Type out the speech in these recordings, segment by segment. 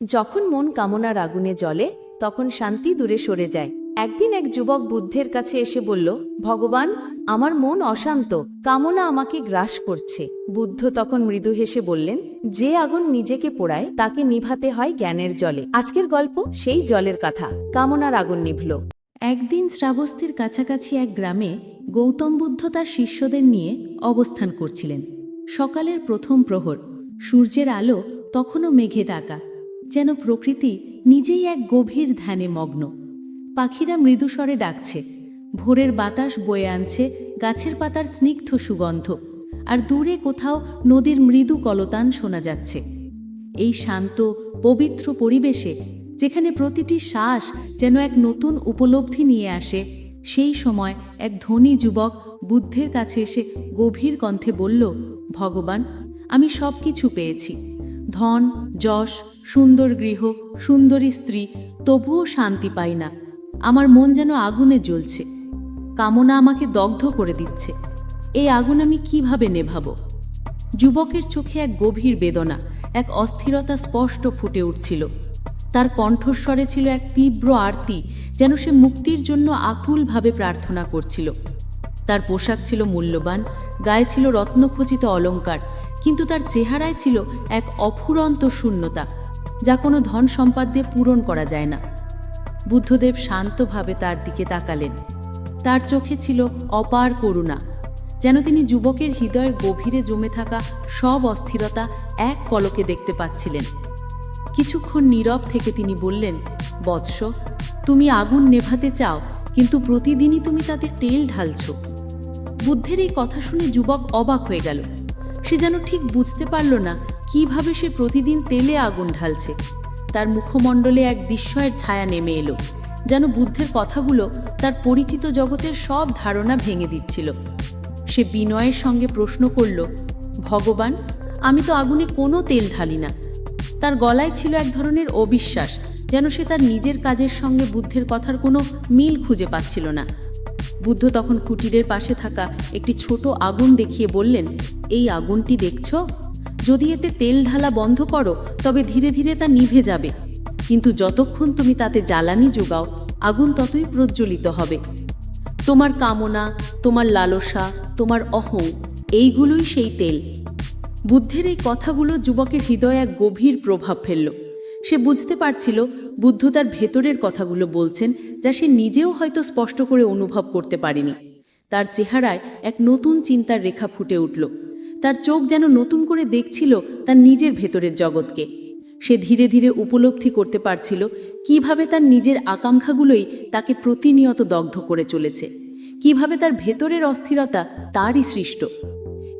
যখন মন কামনার আগুনে জ্বলে, তখন শান্তি দূরে সরে যায়। একদিন এক যুবক বুদ্ধের কাছে এসে বলল, ভগবান, আমার মন অশান্ত, কামনা আমাকে গ্রাস করছে। বুদ্ধ তখন মৃদু হেসে বললেন, যে আগুন নিজেকে পোড়ায়, তাকে নিভাতে হয় জ্ঞানের জলে। আজকের গল্প সেই জলের কথা, কামনার আগুন নিভল। একদিন শ্রাবস্তির কাছাকাছি এক গ্রামে গৌতম বুদ্ধ তার শিষ্যদের নিয়ে অবস্থান করছিলেন। সকালের প্রথম প্রহর, সূর্যের আলো তখনও মেঘে ডাকা যেন প্রকৃতি নিজেই এক গভীর ধ্যানে মগ্ন। পাখিরা মৃদুস্বরে ডাকছে। ভোরের বাতাস বয়ে আনছে গাছের পাতার স্নিগ্ধ সুগন্ধ, আর দূরে কোথাও নদীর মৃদু কলতান শোনা যাচ্ছে। এই শান্ত, পবিত্র পরিবেশে, যেখানে প্রতিটি শ্বাস যেন এক নতুন উপলব্ধি নিয়ে আসে, সেই সময় এক ধনী যুবক বুদ্ধের কাছে এসে গভীর কণ্ঠে বলল, ভগবান, আমি সব কিছু পেয়েছি। ধন, যশ, সুন্দর গৃহ, সুন্দরী স্ত্রী, তবুও শান্তি পাই না। আমার মন যেন আগুনে জ্বলছে। কামনা আমাকে দগ্ধ করে দিচ্ছে। এই আগুন আমি কীভাবে নেভাবো? যুবকের চোখে এক গভীর বেদনা, এক অস্থিরতা স্পষ্ট ফুটে উঠছিল। তার কণ্ঠস্বরে ছিল এক তীব্র আরতি, যেন সে মুক্তির জন্য আকুলভাবে প্রার্থনা করছিল। তার পোশাক ছিল মূল্যবান, গায়ে ছিল রত্নখচিত অলংকার কিন্তু তার চেহারায় ছিল এক অফুরন্ত শূন্যতা, যা কোনো ধন সম্পদ দিয়ে পূরণ করা যায় না। বুদ্ধদেব শান্তভাবে তার দিকে তাকালেন। তার চোখে ছিল অপার করুণা, যেন তিনি যুবকের হৃদয়ের গভীরে জমে থাকা সব অস্থিরতা এক পলকে দেখতে পাচ্ছিলেন। কিছুক্ষণ নীরব থেকে তিনি বললেন, বৎস, তুমি আগুন নেভাতে চাও, কিন্তু প্রতিদিনই তুমি তাতে তেল ঢালছ। বুদ্ধের এই কথা শুনে যুবক অবাক হয়ে গেল। সে যেন ঠিক বুঝতে পারল না কীভাবে সে প্রতিদিন তেলে আগুন ঢালছে। তার মুখমণ্ডলে এক বিস্ময়ের ছায়া নেমে এলো, যেন বুদ্ধের কথাগুলো তার পরিচিত জগতের সব ধারণা ভেঙে দিচ্ছিল। সে বিনয়ের সঙ্গে প্রশ্ন করল, ভগবান, আমি তো আগুনে কোনো তেল ঢালি না। তার গলায় ছিল এক ধরনের অবিশ্বাস, যেন সে তার নিজের কাজের সঙ্গে বুদ্ধের কথার কোনো মিল খুঁজে পাচ্ছিল না। বুদ্ধ তখন কুটিরের পাশে থাকা একটি ছোট আগুন দেখিয়ে বললেন, এই আগুনটি দেখছ? যদি এতে তেল ঢালা বন্ধ করো, তবে ধীরে ধীরে তা নিভে যাবে। কিন্তু যতক্ষণ তুমি তাতে জ্বালানি যোগাও, আগুন ততই প্রজ্বলিত হবে। তোমার কামনা, তোমার লালসা, তোমার অহং, এইগুলোই সেই তেল। বুদ্ধের এই কথাগুলো যুবকের হৃদয়ে এক গভীর প্রভাব ফেলল। সে বুঝতে পারছিল বুদ্ধ তার ভেতরের কথাগুলো বলছেন যা সে নিজেও হয়তো স্পষ্ট করে অনুভব করতে পারেনি। তার চেহারায় এক নতুন চিন্তার রেখা ফুটে উঠল। তার চোখ যেন নতুন করে দেখছিল তার নিজের ভেতরের জগৎকে। সে ধীরে ধীরে উপলব্ধি করতে পারছিল কীভাবে তার নিজের আকাঙ্ক্ষাগুলোই তাকে প্রতিনিয়ত দগ্ধ করে চলেছে, কীভাবে তার ভেতরের অস্থিরতা তারই সৃষ্ট।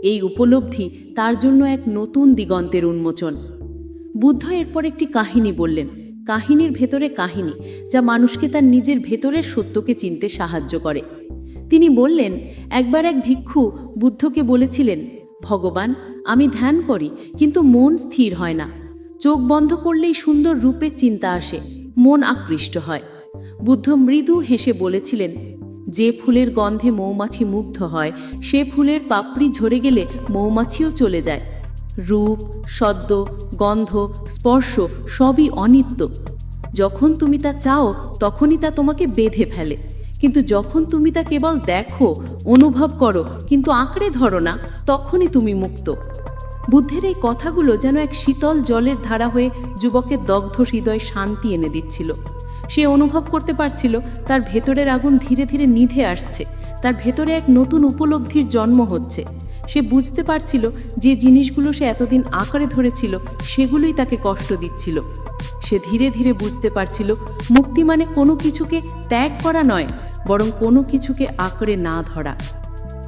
এই উপলব্ধি তার জন্য এক নতুন দিগন্তের উন্মোচন। বুদ্ধ এরপর একটি কাহিনী বললেন। কাহিনীর ভেতরে কাহিনী, যা মানুষকে তার নিজের ভেতরের সত্যকে চিনতে সাহায্য করে। তিনি বললেন, একবার এক ভিক্ষু বুদ্ধকে বলেছিলেন, ভগবান, আমি ধ্যান করি, কিন্তু মন স্থির হয় না। চোখ বন্ধ করলেই সুন্দর রূপের চিন্তা আসে, মন আকৃষ্ট হয় বুদ্ধ মৃদু হেসে বলেছিলেন, যে ফুলের গন্ধে মৌমাছি মুগ্ধ হয়, সে ফুলের পাপড়ি ঝরে গেলে মৌমাছিও চলে যায়। রূপ, সদ্য, গন্ধ, স্পর্শ সবই অনিত্য। যখন তুমি তা চাও, তখনই তা তোমাকে বেঁধে ফেলে। কিন্তু যখন তুমি তা কেবল দেখো, অনুভব করো, কিন্তু আঁকড়ে ধরো না, তখনই তুমি মুক্ত। বুদ্ধের এই কথাগুলো যেন এক শীতল জলের ধারা হয়ে যুবকের দগ্ধ হৃদয় শান্তি এনে দিচ্ছিল। সে অনুভব করতে পারছিল, তার ভেতরের আগুন ধীরে ধীরে নিধে আসছে, তার ভেতরে এক নতুন উপলব্ধির জন্ম হচ্ছে। সে বুঝতে পারছিল যে জিনিসগুলো সে এতদিন আকারে ধরেছিল, সেগুলোই তাকে কষ্ট দিচ্ছিল। সে ধীরে ধীরে বুঝতে পারছিল, মুক্তি মানে কোনো কিছুকে ত্যাগ করা নয়, বরং কোনো কিছুকে আঁকড়ে না ধরা।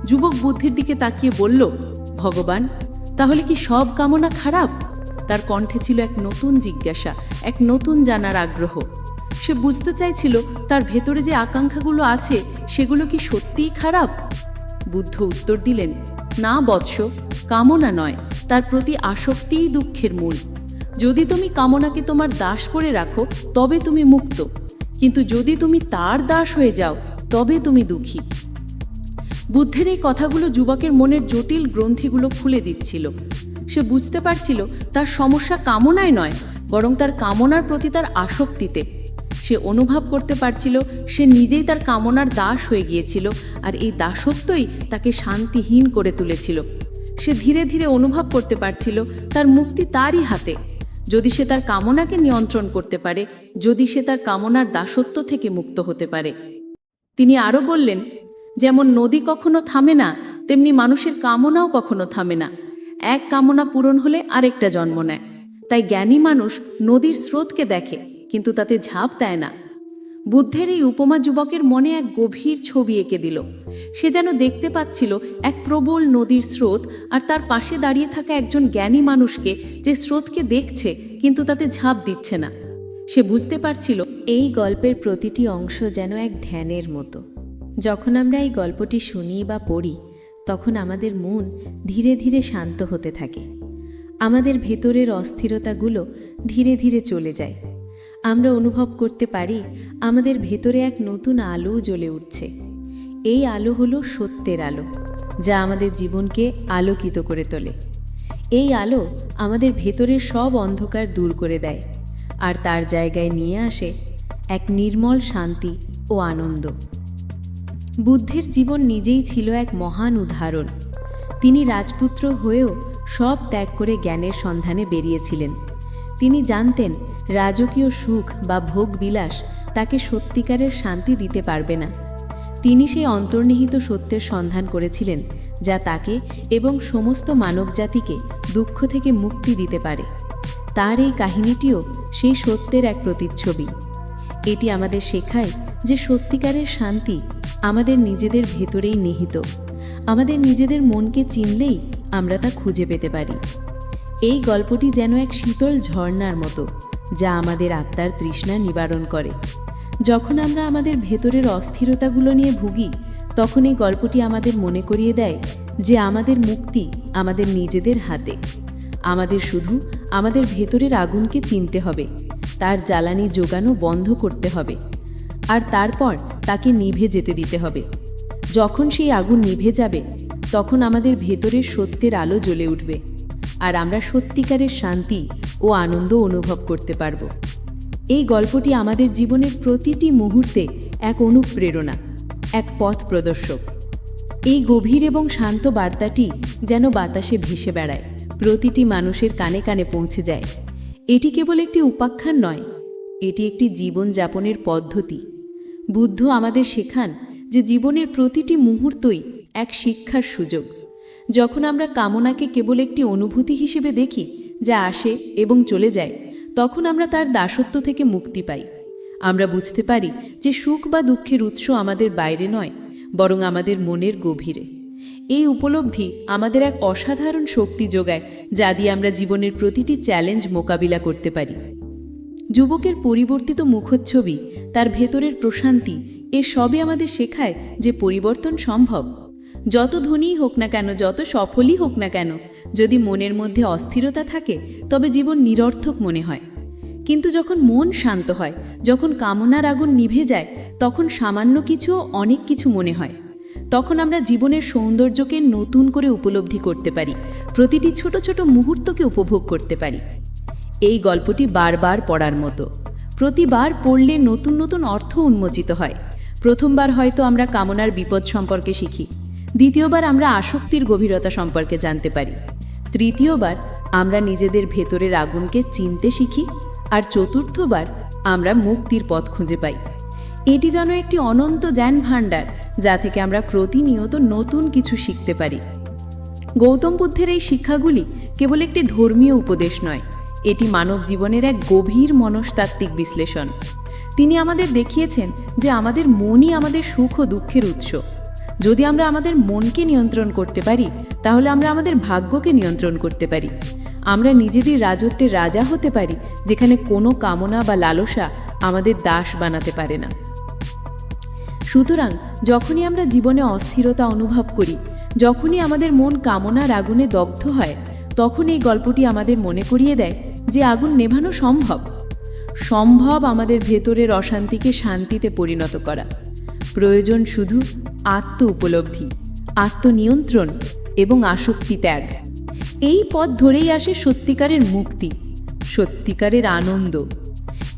যুবক বুদ্ধির দিকে তাকিয়ে বলল, ভগবান, তাহলে কি সব কামনা খারাপ? তার কণ্ঠে ছিল এক নতুন জিজ্ঞাসা, এক নতুন জানার আগ্রহ। সে বুঝতে চাইছিল, তার ভেতরে যে আকাঙ্ক্ষাগুলো আছে, সেগুলো কি সত্যিই খারাপ? বুদ্ধ উত্তর দিলেন না বৎস, কামনা নয়, তার প্রতি আসক্তিই দুঃখের মূল। যদি তুমি কামনাকে তোমার দাস করে রাখো, তবে তুমি মুক্ত। কিন্তু যদি তুমি তার দাস হয়ে যাও, তবে তুমি দুঃখী। বুদ্ধের এই কথাগুলো যুবকের মনের জটিল গ্রন্থিগুলো খুলে দিচ্ছিল। সে বুঝতে পারছিল তার সমস্যা কামনায় নয়, বরং তার কামনার প্রতি তার আসক্তিতে। সে অনুভব করতে পারছিল, সে নিজেই তার কামনার দাস হয়ে গিয়েছিল আর এই দাসত্বই তাকে শান্তিহীন করে তুলেছিল। সে ধীরে ধীরে অনুভব করতে পারছিল তার মুক্তি তারই হাতে। যদি সে তার কামনাকে নিয়ন্ত্রণ করতে পারে, যদি সে তার কামনার দাসত্ব থেকে মুক্ত হতে পারে। তিনি আরও বললেন, যেমন নদী কখনো থামে না, তেমনি মানুষের কামনাও কখনো থামে না। এক কামনা পূরণ হলে আরেকটা জন্ম নেয়। তাই জ্ঞানী মানুষ নদীর স্রোতকে দেখে। কিন্তু তাতে ঝাঁপ দেয় না। বুদ্ধের এই উপমা যুবকের মনে এক গভীর ছবি এঁকে দিল। সে যেন দেখতে পাচ্ছিল এক প্রবল নদীর স্রোত আর তার পাশে দাঁড়িয়ে থাকা একজন জ্ঞানী মানুষকে যে স্রোতকে দেখছে কিন্তু তাতে ঝাঁপ দিচ্ছে না। সে বুঝতে পারছিল, এই গল্পের প্রতিটি অংশ যেন এক ধ্যানের মতো। যখন আমরা এই গল্পটি শুনি বা পড়ি, তখন আমাদের মন ধীরে ধীরে শান্ত হতে থাকে। আমাদের ভেতরের অস্থিরতাগুলো ধীরে ধীরে চলে যায়। আমরা অনুভব করতে পারি আমাদের ভেতরে এক নতুন আলো জ্বলে উঠছে। এই আলো হলো সত্যের আলো, যা আমাদের জীবনকে আলোকিত করে তোলে। এই আলো আমাদের ভেতরের সব অন্ধকার দূর করে দেয় আর তার জায়গায় নিয়ে আসে এক নির্মল শান্তি ও আনন্দ। বুদ্ধের জীবন নিজেই ছিল এক মহান উদাহরণ। তিনি রাজপুত্র হয়েও সব ত্যাগ করে জ্ঞানের সন্ধানে বেরিয়েছিলেন। তিনি জানতেন রাজকীয় সুখ বা ভোগ বিলাস তাকে সত্যিকারের শান্তি দিতে পারবে না। তিনি সেই অন্তর্নিহিত সত্যের সন্ধান করেছিলেন, যা তাকে এবং সমস্ত মানবজাতিকে দুঃখ থেকে মুক্তি দিতে পারে। তার এই কাহিনীটিও সেই সত্যের এক প্রতিচ্ছবি। এটি আমাদের শেখায় যে সত্যিকারের শান্তি আমাদের নিজেদের ভেতরেই নিহিত। আমাদের নিজেদের মনকে চিনলেই আমরা তা খুঁজে পেতে পারি। এই গল্পটি যেন এক শীতল ঝর্ণার মতো। যা আমাদের আত্মার তৃষ্ণা নিবারণ করে। যখন আমরা আমাদের ভেতরের অস্থিরতাগুলো নিয়ে ভুগি, তখন এই গল্পটি আমাদের মনে করিয়ে দেয় যে আমাদের মুক্তি আমাদের নিজেদের হাতে। আমাদের শুধু আমাদের ভেতরের আগুনকে চিনতে হবে, তার জ্বালানি যোগানো বন্ধ করতে হবে, আর তারপর তাকে নিভে যেতে দিতে হবে। যখন সেই আগুন নিভে যাবে, তখন আমাদের ভেতরের সত্যের আলো জ্বলে উঠবে, আর আমরা সত্যিকারের শান্তি ও আনন্দ অনুভব করতে পারব। এই গল্পটি আমাদের জীবনের প্রতিটি মুহূর্তে এক অনুপ্রেরণা, এক পথ প্রদর্শক। এই গভীর এবং শান্ত বার্তাটি যেন বাতাসে ভেসে বেড়ায়, প্রতিটি মানুষের কানে কানে পৌঁছে যায়। এটি কেবল একটি উপাখ্যান নয়, এটি একটি জীবনযাপনের পদ্ধতি। বুদ্ধ আমাদের শেখান যে জীবনের প্রতিটি মুহূর্তই এক শিক্ষার সুযোগ। যখন আমরা কামনাকে কেবল একটি অনুভূতি হিসেবে দেখি যা আসে এবং চলে যায়, তখন আমরা তার দাসত্ব থেকে মুক্তি পাই। আমরা বুঝতে পারি যে সুখ বা দুঃখের উৎস আমাদের বাইরে নয়, বরং আমাদের মনের গভীরে। এই উপলব্ধি আমাদের এক অসাধারণ শক্তি যোগায়, যা দিয়ে আমরা জীবনের প্রতিটি চ্যালেঞ্জ মোকাবিলা করতে পারি। যুবকের পরিবর্তিত মুখচ্ছবি, তার ভেতরের প্রশান্তি, এ সবই আমাদের শেখায় যে পরিবর্তন সম্ভব। যত ধনীই হোক না কেন, যত সফলই হোক না কেন, যদি মনের মধ্যে অস্থিরতা থাকে, তবে জীবন নিরর্থক মনে হয়। কিন্তু যখন মন শান্ত হয়, যখন কামনার আগুন নিভে যায়, তখন সামান্য কিছুও অনেক কিছু মনে হয়। তখন আমরা জীবনের সৌন্দর্যকে নতুন করে উপলব্ধি করতে পারি, প্রতিটি ছোট ছোট মুহূর্তকে উপভোগ করতে পারি। এই গল্পটি বারবার পড়ার মতো। প্রতিবার পড়লে নতুন নতুন অর্থ উন্মোচিত হয়। প্রথমবার হয়তো আমরা কামনার বিপদ সম্পর্কে শিখি। দ্বিতীয়বার আমরা আসক্তির গভীরতা সম্পর্কে জানতে পারি। তৃতীয়বার আমরা নিজেদের ভেতরের আগুনকে চিনতে শিখি আর চতুর্থবার আমরা মুক্তির পথ খুঁজে পাই। এটি যেন একটি অনন্ত জ্ঞান ভাণ্ডার যা থেকে আমরা প্রতিনিয়ত নতুন কিছু শিখতে পারি। গৌতম বুদ্ধের এই শিক্ষাগুলি কেবল একটি ধর্মীয় উপদেশ নয়, এটি মানব জীবনের এক গভীর মনস্তাত্ত্বিক বিশ্লেষণ। তিনি আমাদের দেখিয়েছেন যে আমাদের মনই আমাদের সুখ ও দুঃখের উৎস। যদি আমরা আমাদের মনকে নিয়ন্ত্রণ করতে পারি, তাহলে আমরা আমাদের ভাগ্যকে নিয়ন্ত্রণ করতে পারি। আমরা নিজেদের রাজত্বের রাজা হতে পারি, যেখানে কোনো কামনা বা লালসা আমাদের দাস বানাতে পারে না। সুতরাং, যখনই আমরা জীবনে অস্থিরতা অনুভব করি, যখনই আমাদের মন কামনার আগুনে দগ্ধ হয়, তখন এই গল্পটি আমাদের মনে করিয়ে দেয় যে আগুন নেভানো সম্ভব। সম্ভব আমাদের ভেতরের অশান্তিকে শান্তিতে পরিণত করা। প্রয়োজন শুধু আত্ম উপলব্ধি, আত্মনিয়ন্ত্রণ এবং আসক্তি ত্যাগ। এই পথ ধরেই আসে সত্যিকারের মুক্তি, সত্যিকারের আনন্দ।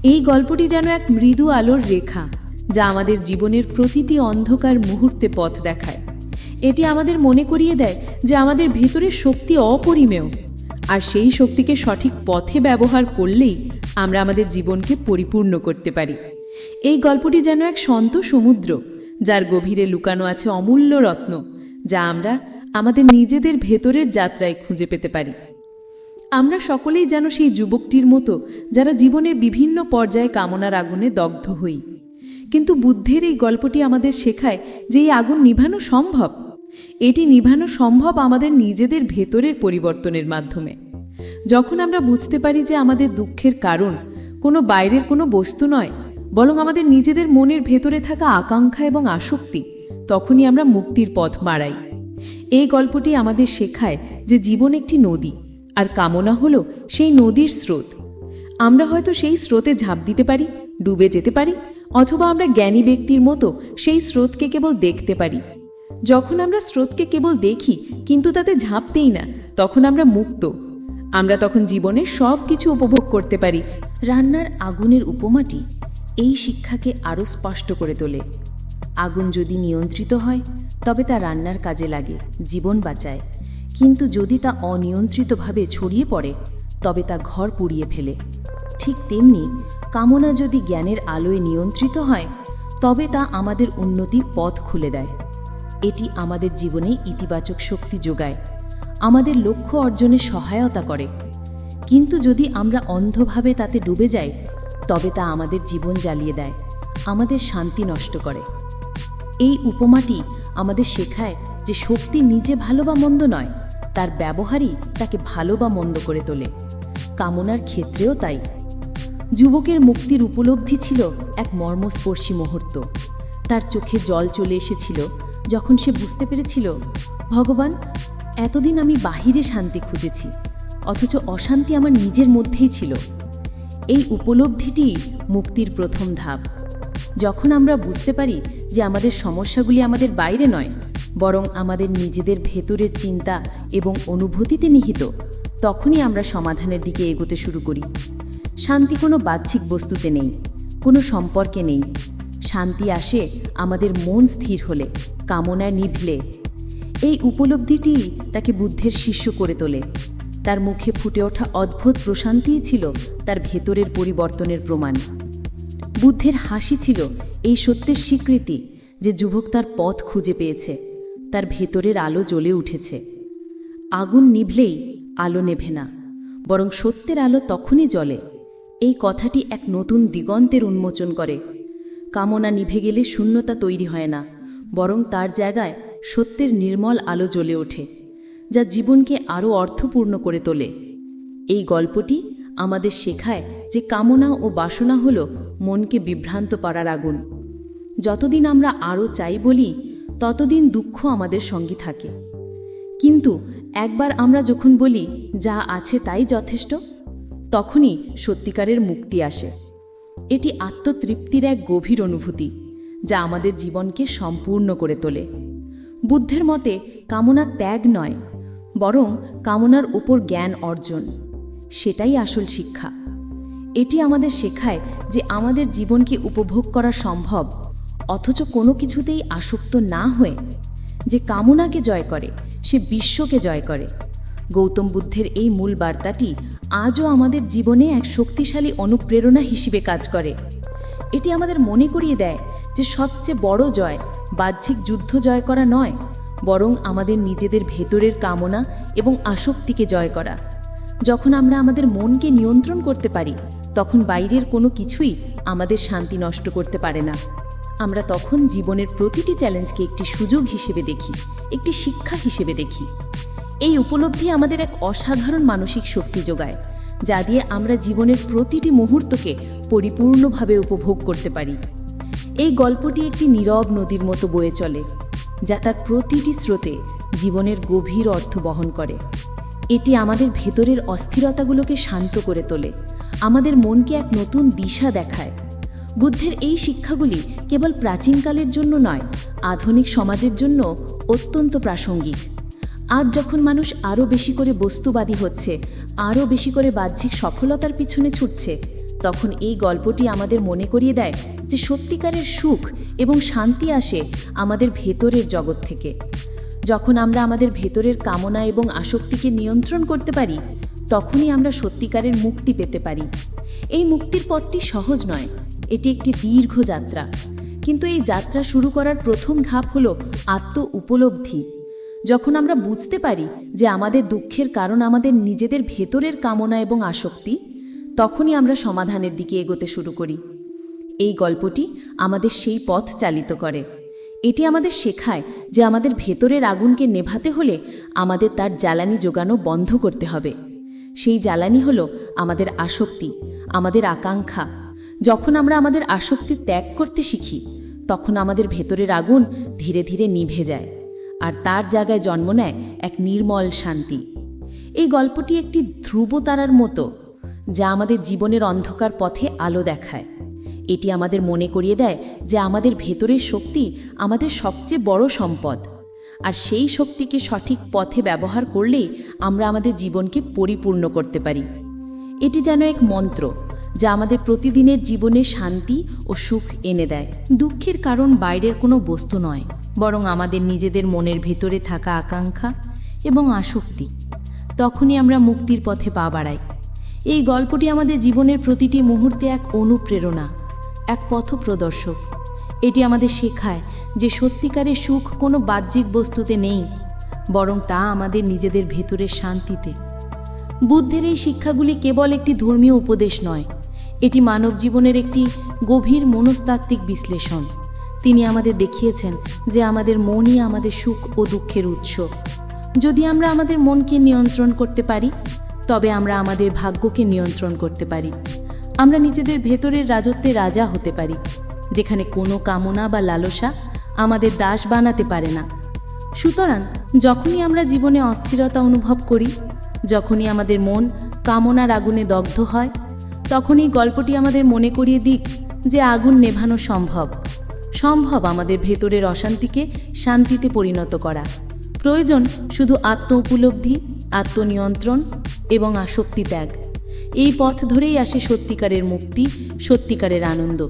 এই গল্পটি যেন এক মৃদু আলোর রেখা, যা আমাদের জীবনের প্রতিটি অন্ধকার মুহূর্তে পথ দেখায়। এটি আমাদের মনে করিয়ে দেয় যে আমাদের ভেতরের শক্তি অপরিমেয়, আর সেই শক্তিকে সঠিক পথে ব্যবহার করলেই আমরা আমাদের জীবনকে পরিপূর্ণ করতে পারি। এই গল্পটি যেন এক সন্ত সমুদ্র, যার গভীরে লুকানো আছে অমূল্য রত্ন, যা আমরা আমাদের নিজেদের ভেতরের যাত্রায় খুঁজে পেতে পারি। আমরা সকলেই যেন সেই যুবকটির মতো, যারা জীবনের বিভিন্ন পর্যায়ে কামনার আগুনে দগ্ধ হই। কিন্তু বুদ্ধের এই গল্পটি আমাদের শেখায় যে এই আগুন নিভানো সম্ভব। এটি নিভানো সম্ভব আমাদের নিজেদের ভেতরের পরিবর্তনের মাধ্যমে। যখন আমরা বুঝতে পারি যে আমাদের দুঃখের কারণ কোনো বাইরের কোনো বস্তু নয় বরং আমাদের নিজেদের মনের ভেতরে থাকা আকাঙ্ক্ষা এবং আসক্তি তখনই আমরা মুক্তির পথ বাড়াই। এই গল্পটি আমাদের শেখায় যে জীবন একটি নদী, আর কামনা হলো সেই নদীর স্রোত। আমরা হয়তো সেই স্রোতে ঝাঁপ দিতে পারি, ডুবে যেতে পারি, অথবা আমরা জ্ঞানী ব্যক্তির মতো সেই স্রোতকে কেবল দেখতে পারি। যখন আমরা স্রোতকে কেবল দেখি, কিন্তু তাতে ঝাঁপ দেই না, তখন আমরা মুক্ত। আমরা তখন জীবনে সব কিছু উপভোগ করতে পারি। রান্নার আগুনের উপমাটি এই শিক্ষাকে আরও স্পষ্ট করে তোলে। আগুন যদি নিয়ন্ত্রিত হয়, তবে তা রান্নার কাজে লাগে, জীবন বাঁচায়। কিন্তু যদি তা অনিয়ন্ত্রিতভাবে ছড়িয়ে পড়ে, তবে তা ঘর পুড়িয়ে ফেলে। ঠিক তেমনি কামনা যদি জ্ঞানের আলোয় নিয়ন্ত্রিত হয়, তবে তা আমাদের উন্নতির পথ খুলে দেয়। এটি আমাদের জীবনে ইতিবাচক শক্তি যোগায়, আমাদের লক্ষ্য অর্জনে সহায়তা করে। কিন্তু যদি আমরা অন্ধভাবে তাতে ডুবে যাই তবে তা আমাদের জীবন জ্বালিয়ে দেয়, আমাদের শান্তি নষ্ট করে। এই উপমাটি আমাদের শেখায় যে শক্তি নিজে ভালো বা মন্দ নয়, তার ব্যবহারই তাকে ভালো বা মন্দ করে তোলে। কামনার ক্ষেত্রেও তাই। যুবকের মুক্তির উপলব্ধি ছিল এক মর্মস্পর্শী মুহূর্ত। তার চোখে জল চলে এসেছিল যখন সে বুঝতে পেরেছিল, ভগবান, এতদিন আমি বাহিরে শান্তি খুঁজেছি, অথচ অশান্তি আমার নিজের মধ্যেই ছিল। এই উপলব্ধিটি মুক্তির প্রথম ধাপ। যখন আমরা বুঝতে পারি যে আমাদের সমস্যাগুলি আমাদের বাইরে নয়, বরং আমাদের নিজেদের ভেতরের চিন্তা এবং অনুভূতিতে নিহিত, তখনই আমরা সমাধানের দিকে এগোতে শুরু করি। শান্তি কোনো বাহ্যিক বস্তুতে নেই, কোনো সম্পর্কে নেই। শান্তি আসে আমাদের মন স্থির হলে, কামনায় নিভলে। এই উপলব্ধিটি তাকে বুদ্ধের শিষ্য করে তোলে। তার মুখে ফুটে ওঠা অদ্ভুত প্রশান্তিই ছিল তার ভেতরের পরিবর্তনের প্রমাণ। বুদ্ধের হাসি ছিল এই সত্যের স্বীকৃতি যে যুবক তার পথ খুঁজে পেয়েছে, তার ভেতরের আলো জ্বলে উঠেছে। আগুন নিভলেই আলো নেভে না, বরং সত্যের আলো তখনই জ্বলে। এই কথাটি এক নতুন দিগন্তের উন্মোচন করে। কামনা নিভে গেলে শূন্যতা তৈরি হয় না, বরং তার জায়গায় সত্যের নির্মল আলো জ্বলে ওঠে। যা জীবনকে আরও অর্থপূর্ণ করে তোলে। এই গল্পটি আমাদের শেখায় যে কামনা ও বাসনা হল মনকে বিভ্রান্ত করার আগুন। যতদিন আমরা আরও চাই বলি, ততদিন দুঃখ আমাদের সঙ্গী থাকে। কিন্তু একবার আমরা যখন বলি, যা আছে তাই যথেষ্ট, তখনই সত্যিকারের মুক্তি আসে। এটি আত্মতৃপ্তির এক গভীর অনুভূতি, যা আমাদের জীবনকে সম্পূর্ণ করে তোলে। বুদ্ধের মতে, কামনা ত্যাগ নয় বরং কামনার উপর জ্ঞান অর্জন। সেটাই আসল শিক্ষা। এটি আমাদের শেখায় যে আমাদের জীবনকে উপভোগ করা সম্ভব, অথচ কোনো কিছুতেই আসক্ত না হয়ে যে কামনাকে জয় করে, সে বিশ্বকে জয় করে। গৌতম বুদ্ধের এই মূল বার্তাটি আজও আমাদের জীবনে এক শক্তিশালী অনুপ্রেরণা হিসেবে কাজ করে। এটি আমাদের মনে করিয়ে দেয় যে সবচেয়ে বড় জয় বাহ্যিক যুদ্ধ জয় করা নয় বরং আমাদের নিজেদের ভেতরের কামনা এবং আসক্তিকে জয় করা। যখন আমরা আমাদের মনকে নিয়ন্ত্রণ করতে পারি, তখন বাইরের কোনো কিছুই আমাদের শান্তি নষ্ট করতে পারে না। আমরা তখন জীবনের প্রতিটি চ্যালেঞ্জকে একটি সুযোগ হিসেবে দেখি, একটি শিক্ষা হিসেবে দেখি। এই উপলব্ধি আমাদের এক অসাধারণ মানসিক শক্তি যোগায়, যা দিয়ে আমরা জীবনের প্রতিটি মুহূর্তকে পরিপূর্ণভাবে উপভোগ করতে পারি। এই গল্পটি একটি নীরব নদীর মতো বয়ে চলে। যা তার প্রতিটি স্রোতে জীবনের গভীর অর্থ বহন করে। এটি আমাদের ভেতরের অস্থিরতাগুলোকে শান্ত করে তোলে। আমাদের মনকে এক নতুন দিশা দেখায়। বুদ্ধের এই শিক্ষাগুলি কেবল প্রাচীনকালের জন্য নয়, আধুনিক সমাজের জন্য অত্যন্ত প্রাসঙ্গিক। আজ যখন মানুষ আরও বেশি করে বস্তুবাদী হচ্ছে, আরও বেশি করে বাহ্যিক সফলতার পিছনে ছুটছে তখন এই গল্পটি আমাদের মনে করিয়ে দেয় যে সত্যিকারের সুখ এবং শান্তি আসে আমাদের ভেতরের জগৎ থেকে। যখন আমরা আমাদের ভেতরের কামনা এবং আসক্তিকে নিয়ন্ত্রণ করতে পারি, তখনই আমরা সত্যিকারের মুক্তি পেতে পারি। এই মুক্তির পথটি সহজ নয়, এটি একটি দীর্ঘ যাত্রা। কিন্তু এই যাত্রা শুরু করার প্রথম ধাপ হল আত্ম উপলব্ধি। যখন আমরা বুঝতে পারি যে আমাদের দুঃখের কারণ আমাদের নিজেদের ভেতরের কামনা এবং আসক্তি তখনই আমরা সমাধানের দিকে এগোতে শুরু করি। এই গল্পটি আমাদের সেই পথ চালিত করে। এটি আমাদের শেখায় যে আমাদের ভেতরের আগুনকে নেভাতে হলে আমাদের তার জ্বালানি যোগানো বন্ধ করতে হবে। সেই জ্বালানি হল আমাদের আসক্তি, আমাদের আকাঙ্ক্ষা। যখন আমরা আমাদের আসক্তি ত্যাগ করতে শিখি, তখন আমাদের ভেতরের আগুন ধীরে ধীরে নিভে যায় আর তার জায়গায় জন্ম নেয় এক নির্মল শান্তি। এই গল্পটি একটি ধ্রুব তারার মতো যা আমাদের জীবনের অন্ধকার পথে আলো দেখায়। এটি আমাদের মনে করিয়ে দেয় যে আমাদের ভেতরের শক্তি আমাদের সবচেয়ে বড় সম্পদ। আর সেই শক্তিকে সঠিক পথে ব্যবহার করলেই আমরা আমাদের জীবনকে পরিপূর্ণ করতে পারি। এটি যেন এক মন্ত্র যা আমাদের প্রতিদিনের জীবনে শান্তি ও সুখ এনে দেয়। দুঃখের কারণ বাইরের কোনো বস্তু নয়, বরং আমাদের নিজেদের মনের ভেতরে থাকা আকাঙ্ক্ষা এবং আসক্তি। তখনই আমরা মুক্তির পথে পা বাড়াই। এই গল্পটি আমাদের জীবনের প্রতিটি মুহূর্তে এক অনুপ্রেরণা, এক পথপ্রদর্শক। এটি আমাদের শেখায় যে সত্যিকারের সুখ কোনো বাহ্যিক বস্তুতে নেই, বরং তা আমাদের নিজেদের ভেতরের শান্তিতে। বুদ্ধের এই শিক্ষাগুলি কেবল একটি ধর্মীয় উপদেশ নয়, এটি মানব জীবনের একটি গভীর মনস্তাত্ত্বিক বিশ্লেষণ। তিনি আমাদের দেখিয়েছেন যে আমাদের মনই আমাদের সুখ ও দুঃখের উৎস। যদি আমরা আমাদের মনকে নিয়ন্ত্রণ করতে পারি তবে আমরা আমাদের ভাগ্যকে নিয়ন্ত্রণ করতে পারি। আমরা নিজেদের ভেতরের রাজত্বে রাজা হতে পারি, যেখানে কোনো কামনা বা লালসা আমাদের দাস বানাতে পারে না। সুতরাং যখনই আমরা জীবনে অস্থিরতা অনুভব করি, যখনই আমাদের মন কামনার আগুনে দগ্ধ হয়, তখনই গল্পটি আমাদের মনে করিয়ে দিক যে আগুন নেভানো সম্ভব। সম্ভব আমাদের ভেতরের অশান্তিকে শান্তিতে পরিণত করা। প্রয়োজন শুধু আত্ম উপলব্ধি আত্মনিয়ন্ত্রণ এবং আসক্তি ত্যাগ। এই পথ ধরেই আসে সত্যিকারের মুক্তি, সত্যিকারের আনন্দ।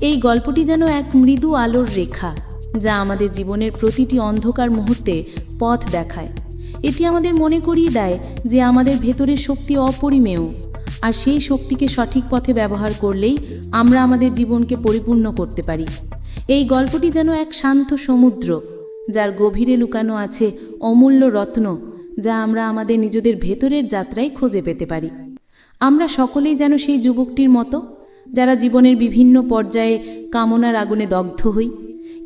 এই গল্পটি যেন এক মৃদু আলোর রেখা, যা আমাদের জীবনের প্রতিটি অন্ধকার মুহূর্তে পথ দেখায়। এটি আমাদের মনে করিয়ে দেয় যে আমাদের ভেতরের শক্তি অপরিমেয়, আর সেই শক্তিকে সঠিক পথে ব্যবহার করলেই আমরা আমাদের জীবনকে পরিপূর্ণ করতে পারি। এই গল্পটি যেন এক শান্ত সমুদ্র, যার গভীরে লুকানো আছে অমূল্য রত্ন যা আমরা আমাদের নিজেদের ভেতরের যাত্রায় খুঁজে পেতে পারি। আমরা সকলেই যেন সেই যুবকটির মতো, যারা জীবনের বিভিন্ন পর্যায়ে কামনার আগুনে দগ্ধ হই।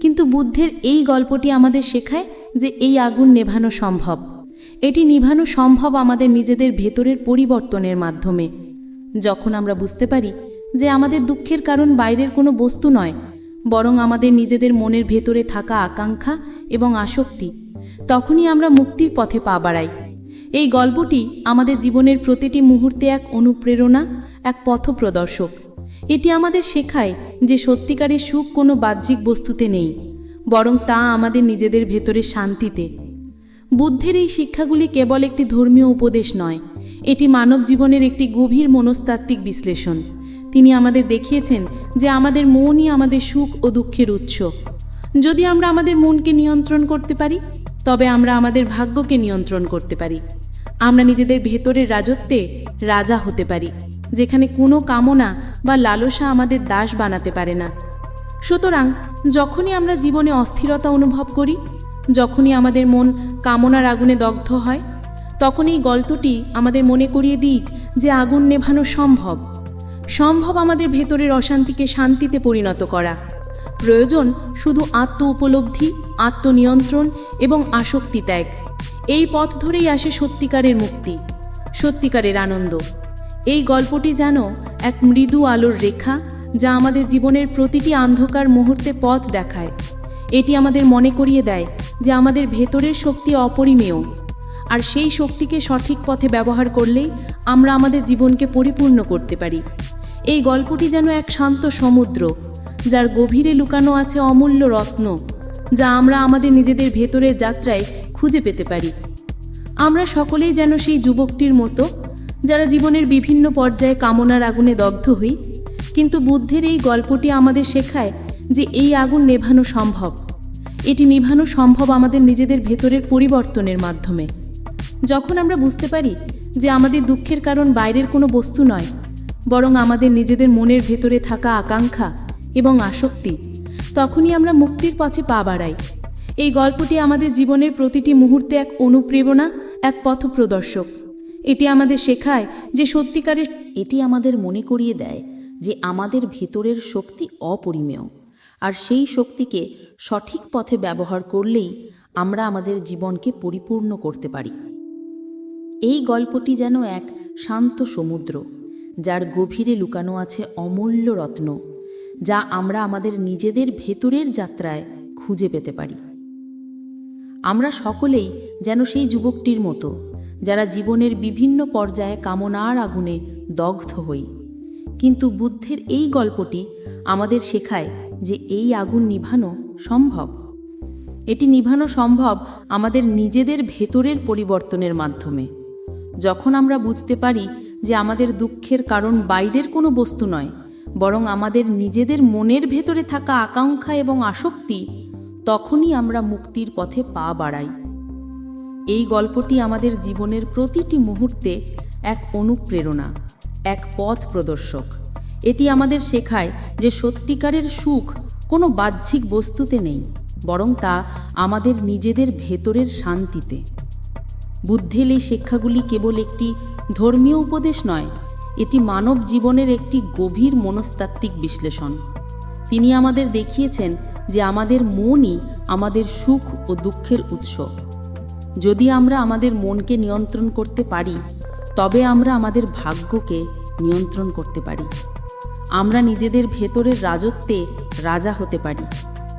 কিন্তু বুদ্ধের এই গল্পটি আমাদের শেখায় যে এই আগুন নেভানো সম্ভব। এটি নিভানো সম্ভব আমাদের নিজেদের ভেতরের পরিবর্তনের মাধ্যমে। যখন আমরা বুঝতে পারি যে আমাদের দুঃখের কারণ বাইরের কোনো বস্তু নয়, বরং আমাদের নিজেদের মনের ভেতরে থাকা আকাঙ্ক্ষা এবং আসক্তি তখনই আমরা মুক্তির পথে পা বাড়াই। এই গল্পটি আমাদের জীবনের প্রতিটি মুহূর্তে এক অনুপ্রেরণা, এক পথপ্রদর্শক। এটি আমাদের শেখায় যে সত্যিকারের সুখ কোনো বাহ্যিক বস্তুতে নেই, বরং তা আমাদের নিজেদের ভেতরে শান্তিতে। বুদ্ধের এই শিক্ষাগুলি কেবল একটি ধর্মীয় উপদেশ নয়, এটি মানব জীবনের একটি গভীর মনস্তাত্ত্বিক বিশ্লেষণ। তিনি আমাদের দেখিয়েছেন যে আমাদের মনই আমাদের সুখ ও দুঃখের উৎস। যদি আমরা আমাদের মনকে নিয়ন্ত্রণ করতে পারি তবে আমরা আমাদের ভাগ্যকে নিয়ন্ত্রণ করতে পারি। আমরা নিজেদের ভেতরের রাজত্বে রাজা হতে পারি, যেখানে কোনো কামনা বা লালসা আমাদের দাস বানাতে পারে না। সুতরাং যখনই আমরা জীবনে অস্থিরতা অনুভব করি, যখনই আমাদের মন কামনার আগুনে দগ্ধ হয় তখন এই গল্পটি আমাদের মনে করিয়ে দিক যে আগুন নেভানো সম্ভব। সম্ভব আমাদের ভেতরের অশান্তিকে শান্তিতে পরিণত করা। প্রয়োজন শুধু আত্ম উপলব্ধি, আত্মনিয়ন্ত্রণ এবং আসক্তি ত্যাগ। এই পথ ধরেই আসে সত্যিকারের মুক্তি, সত্যিকারের আনন্দ। এই গল্পটি যেন এক মৃদু আলোর রেখা যা আমাদের জীবনের প্রতিটি অন্ধকার মুহূর্তে পথ দেখায়। এটি আমাদের মনে করিয়ে দেয় যে আমাদের ভেতরের শক্তি অপরিমেয়। আর সেই শক্তিকে সঠিক পথে ব্যবহার করলেই আমরা আমাদের জীবনকে পরিপূর্ণ করতে পারি। এই গল্পটি যেন এক শান্ত সমুদ্র যার গভীরে লুকানো আছে অমূল্য রত্ন, যা আমরা আমাদের নিজেদের ভেতরের যাত্রায় খুঁজে পেতে পারি। আমরা সকলেই যেন সেই যুবকটির মতো, যারা জীবনের বিভিন্ন পর্যায়ে কামনার আগুনে দগ্ধ হই, কিন্তু বুদ্ধের এই গল্পটি আমাদের শেখায় যে এই আগুন নেভানো সম্ভব। এটি নিভানো সম্ভব আমাদের নিজেদের ভেতরের পরিবর্তনের মাধ্যমে। যখন আমরা বুঝতে পারি যে আমাদের দুঃখের কারণ বাইরের কোনো বস্তু নয়, বরং আমাদের নিজেদের মনের ভেতরে থাকা আকাঙ্ক্ষা এবং আসক্তি। তখনই আমরা মুক্তির পথে পা বাড়াই। এই গল্পটি আমাদের জীবনের প্রতিটি মুহূর্তে এক অনুপ্রেরণা, এক পথপ্রদর্শক। এটি আমাদের শেখায় যে সত্যিকারের এটি আমাদের মনে করিয়ে দেয় যে আমাদের ভেতরের শক্তি অপরিমেয়। আর সেই শক্তিকে সঠিক পথে ব্যবহার করলেই আমরা আমাদের জীবনকে পরিপূর্ণ করতে পারি। এই গল্পটি যেন এক শান্ত সমুদ্র, যার গভীরে লুকানো আছে অমূল্য রত্ন। যা আমরা আমাদের নিজেদের ভেতরের যাত্রায় খুঁজে পেতে পারি। আমরা সকলেই যেন সেই যুবকটির মতো, যারা জীবনের বিভিন্ন পর্যায়ে কামনার আগুনে দগ্ধ হই। কিন্তু বুদ্ধের এই গল্পটি আমাদের শেখায় যে এই আগুন নিভানো সম্ভব। এটি নিভানো সম্ভব আমাদের নিজেদের ভেতরের পরিবর্তনের মাধ্যমে। যখন আমরা বুঝতে পারি যে আমাদের দুঃখের কারণ বাইরের কোনো বস্তু নয় বরং আমাদের নিজেদের মনের ভেতরে থাকা আকাঙ্ক্ষা এবং আসক্তি তখনই আমরা মুক্তির পথে পা বাড়াই। এই গল্পটি আমাদের জীবনের প্রতিটি মুহূর্তে এক অনুপ্রেরণা, এক পথ প্রদর্শক। এটি আমাদের শেখায় যে সত্যিকারের সুখ কোনো বাহ্যিক বস্তুতে নেই, বরং তা আমাদের নিজেদের ভেতরের শান্তিতে। বুদ্ধের এই শিক্ষাগুলি কেবল একটি ধর্মীয় উপদেশ নয় এটি মানব জীবনের একটি গভীর মনস্তাত্ত্বিক বিশ্লেষণ। তিনি আমাদের দেখিয়েছেন যে আমাদের মনই আমাদের সুখ ও দুঃখের উৎস। যদি আমরা আমাদের মনকে নিয়ন্ত্রণ করতে পারি, তবে আমরা আমাদের ভাগ্যকে নিয়ন্ত্রণ করতে পারি। আমরা নিজেদের ভেতরের রাজত্বে রাজা হতে পারি,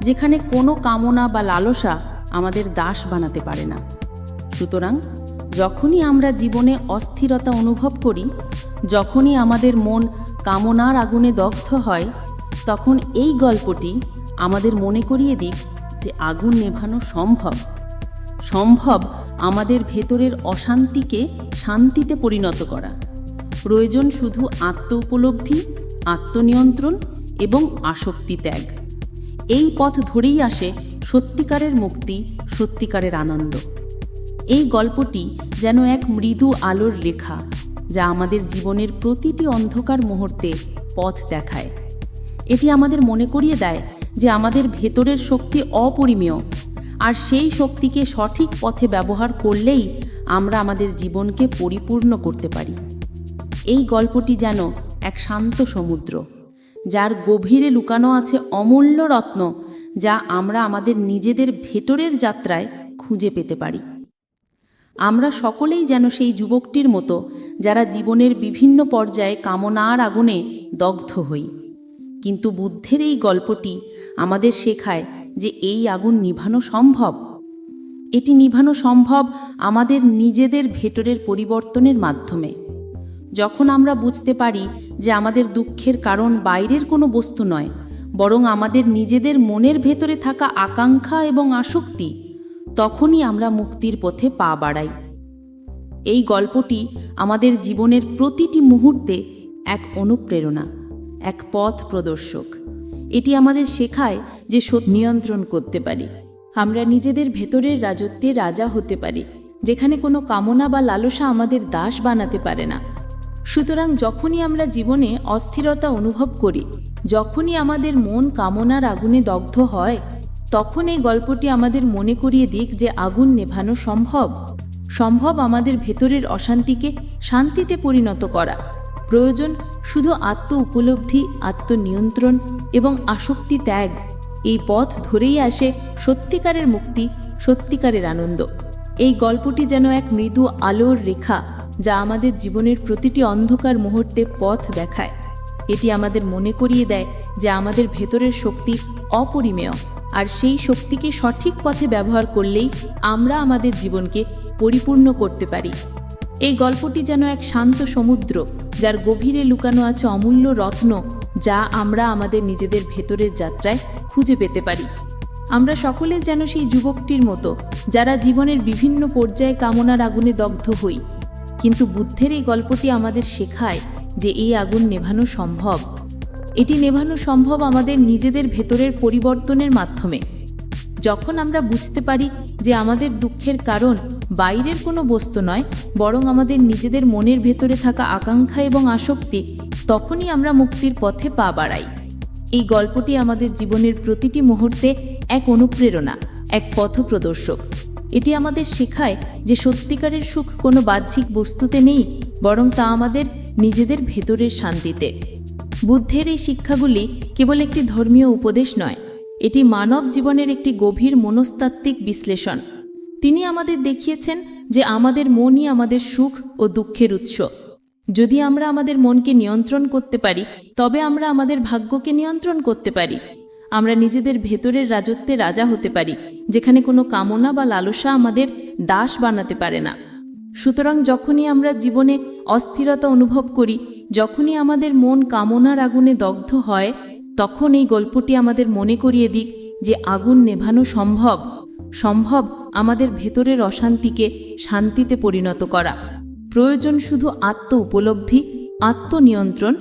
যেখানে কোনো কামনা বা লালসা আমাদের দাস বানাতে পারে না। সুতরাং যখনই আমরা জীবনে অস্থিরতা অনুভব করি, যখনই আমাদের মন কামনার আগুনে দগ্ধ হয়, তখন এই গল্পটি আমাদের মনে করিয়ে দিক যে আগুন নেভানো সম্ভব। সম্ভব আমাদের ভেতরের অশান্তিকে শান্তিতে পরিণত করা। প্রয়োজন শুধু আত্ম উপলব্ধি আত্মনিয়ন্ত্রণ এবং আসক্তি ত্যাগ। এই পথ ধরেই আসে সত্যিকারের মুক্তি, সত্যিকারের আনন্দ। এই গল্পটি যেন এক মৃদু আলোর রেখা, যা আমাদের জীবনের প্রতিটি অন্ধকার মুহূর্তে পথ দেখায়। এটি আমাদের মনে করিয়ে দেয় যে আমাদের ভেতরের শক্তি অপরিমেয়, আর সেই শক্তিকে সঠিক পথে ব্যবহার করলেই আমরা আমাদের জীবনকে পরিপূর্ণ করতে পারি। এই গল্পটি যেন এক শান্ত সমুদ্র, যার গভীরে লুকানো আছে অমূল্য রত্ন, যা আমরা আমাদের নিজেদের ভেতরের যাত্রায় খুঁজে পেতে পারি। আমরা সকলেই যেন সেই যুবকটির মতো, যারা জীবনের বিভিন্ন পর্যায়ে কামনার আগুনে দগ্ধ হই। কিন্তু বুদ্ধের এই গল্পটি আমাদের শেখায় যে এই আগুন নিভানো সম্ভব। এটি নিভানো সম্ভব আমাদের নিজেদের ভেতরের পরিবর্তনের মাধ্যমে। যখন আমরা বুঝতে পারি যে আমাদের দুঃখের কারণ বাইরের কোনো বস্তু নয়, বরং আমাদের নিজেদের মনের ভেতরে থাকা আকাঙ্ক্ষা এবং আসক্তি তখনই আমরা মুক্তির পথে পা বাড়াই। এই গল্পটি আমাদের জীবনের প্রতিটি মুহূর্তে এক অনুপ্রেরণা, এক পথ প্রদর্শক। এটি আমাদের শেখায় যে সৎ নিয়ন্ত্রণ করতে পারি। আমরা নিজেদের ভেতরের রাজত্বে রাজা হতে পারি, যেখানে কোনো কামনা বা লালসা আমাদের দাস বানাতে পারে না। সুতরাং যখনই আমরা জীবনে অস্থিরতা অনুভব করি, যখনই আমাদের মন কামনার আগুনে দগ্ধ হয় তখন এই গল্পটি আমাদের মনে করিয়ে দিক যে আগুন নেভানো সম্ভব। সম্ভব আমাদের ভেতরের অশান্তিকে শান্তিতে পরিণত করা। প্রয়োজন শুধু আত্ম উপলব্ধি আত্মনিয়ন্ত্রণ এবং আসক্তি ত্যাগ। এই পথ ধরেই আসে সত্যিকারের মুক্তি, সত্যিকারের আনন্দ। এই গল্পটি যেন এক মৃদু আলোর রেখা যা আমাদের জীবনের প্রতিটি অন্ধকার মুহূর্তে পথ দেখায়। এটি আমাদের মনে করিয়ে দেয় যে আমাদের ভেতরের শক্তি অপরিমেয়। আর সেই শক্তিকে সঠিক পথে ব্যবহার করলেই আমরা আমাদের জীবনকে পরিপূর্ণ করতে পারি। এই গল্পটি যেন এক শান্ত সমুদ্র, যার গভীরে লুকানো আছে অমূল্য রত্ন যা আমরা আমাদের নিজেদের ভেতরের যাত্রায় খুঁজে পেতে পারি। আমরা সকলে যেন সেই যুবকটির মতো, যারা জীবনের বিভিন্ন পর্যায়ে কামনার আগুনে দগ্ধ হই। কিন্তু বুদ্ধের এই গল্পটি আমাদের শেখায় যে এই আগুন নেভানো সম্ভব। এটি নেভানো সম্ভব আমাদের নিজেদের ভেতরের পরিবর্তনের মাধ্যমে। যখন আমরা বুঝতে পারি যে আমাদের দুঃখের কারণ বাইরের কোনো বস্তু নয়, বরং আমাদের নিজেদের মনের ভেতরে থাকা আকাঙ্ক্ষা এবং আসক্তি, তখনই আমরা মুক্তির পথে পা বাড়াই। এই গল্পটি আমাদের জীবনের প্রতিটি মুহূর্তে এক অনুপ্রেরণা, এক পথপ্রদর্শক। এটি আমাদের শেখায় যে সত্যিকারের সুখ কোনো বাহ্যিক বস্তুতে নেই, বরং তা আমাদের নিজেদের ভেতরের শান্তিতে। বুদ্ধের এই শিক্ষাগুলি কেবল একটি ধর্মীয় উপদেশ নয়, এটি মানব জীবনের একটি গভীর মনস্তাত্ত্বিক বিশ্লেষণ। তিনি আমাদের দেখিয়েছেন যে আমাদের মনই আমাদের সুখ ও দুঃখের উৎস। যদি আমরা আমাদের মনকে নিয়ন্ত্রণ করতে পারি, তবে আমরা আমাদের ভাগ্যকে নিয়ন্ত্রণ করতে পারি। আমরা নিজেদের ভেতরের রাজত্বে রাজা হতে পারি, যেখানে কোনো কামনা বা লালসা আমাদের দাস বানাতে পারে না। সুতরাং যখনই আমরা জীবনে অস্থিরতা অনুভব করি যখনই আমাদের মন কামনার আগুনে দগ্ধ হয়, তখন এই গল্পটি আমাদের মনে করিয়ে দিক যে আগুন নেভানো সম্ভব সম্ভব আমাদের ভেতরের অশান্তিকে শান্তিতে পরিণত করা। প্রয়োজন শুধু আত্ম উপলব্ধি, আত্মনিয়ন্ত্রণ